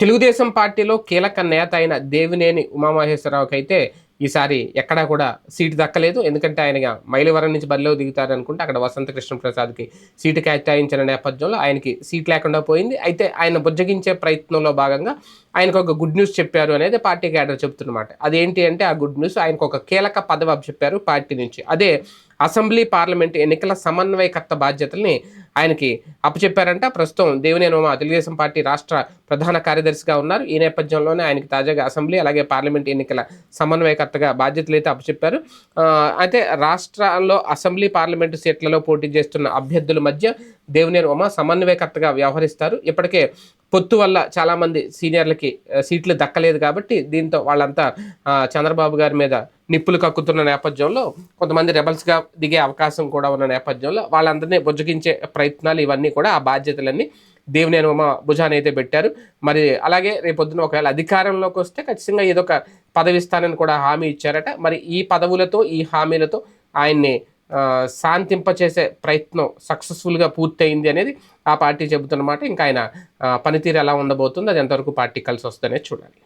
తెలుగుదేశం పార్టీలో కీలక నేత అయిన దేవినేని ఉమామహేశ్వరరావుకి అయితే ఈసారి ఎక్కడా కూడా సీటు దక్కలేదు. ఎందుకంటే ఆయన మైలవరం నుంచి బరిలో దిగుతారు అనుకుంటే అక్కడ వసంత కృష్ణ ప్రసాద్కి సీటు కేటాయించిన నేపథ్యంలో ఆయనకి సీట్ లేకుండా పోయింది. అయితే ఆయన బుజ్జగించే ప్రయత్నంలో భాగంగా ఆయనకు ఒక గుడ్ న్యూస్ చెప్పారు అనేది పార్టీ క్యాడర్ చెప్తున్నమాట అదేంటి అంటే ఆ గుడ్ న్యూస్ ఆయనకు ఒక కీలక పదవి చెప్పారు పార్టీ నుంచి. అదే అసెంబ్లీ పార్లమెంట్ ఎన్నికల సమన్వయకర్త బాధ్యతల్ని ఆయనకి అప్పచెప్పారంట. ప్రస్తుతం దేవినేని ఉమా తెలుగుదేశం పార్టీ రాష్ట్ర ప్రధాన కార్యదర్శిగా ఉన్నారు. ఈ నేపథ్యంలోనే ఆయనకి తాజాగా అసెంబ్లీ అలాగే పార్లమెంట్ ఎన్నికల సమన్వయకర్తగా బాధ్యతలు అయితే అప్పచెప్పారు. అయితే రాష్ట్రాల్లో అసెంబ్లీ పార్లమెంటు సీట్లలో పోటీ చేస్తున్న అభ్యర్థుల మధ్య దేవినేని ఉమ సమన్వయకర్తగా వ్యవహరిస్తారు. ఇప్పటికే పొత్తు వల్ల చాలామంది సీనియర్లకి సీట్లు దక్కలేదు కాబట్టి దీంతో వాళ్ళంతా చంద్రబాబు గారి మీద నిప్పులు కక్కుతున్న నేపథ్యంలో కొంతమంది రెబల్స్గా దిగే అవకాశం కూడా ఉన్న నేపథ్యంలో వాళ్ళందరినీ బుజ్జగించే ప్రయత్నాలు ఇవన్నీ కూడా ఆ బాధ్యతలన్నీ దేవుని ఉమ భుజాన్ని అయితే పెట్టారు. మరి అలాగే రేపొద్దున ఒకవేళ అధికారంలోకి వస్తే ఖచ్చితంగా ఏదో ఒక పదవి ఇస్తానని కూడా హామీ ఇచ్చారట. మరి ఈ పదవులతో ఈ హామీలతో ఆయన్ని శాంతింపచేసే ప్రయత్నం సక్సెస్ఫుల్గా పూర్తయింది అనేది ఆ పార్టీ చెబుతున్నమాట. ఇంకా ఆయన పనితీరు ఎలా ఉండబోతుంది అది ఎంతవరకు పార్టీ కలిసి వస్తుందనేది చూడాలి.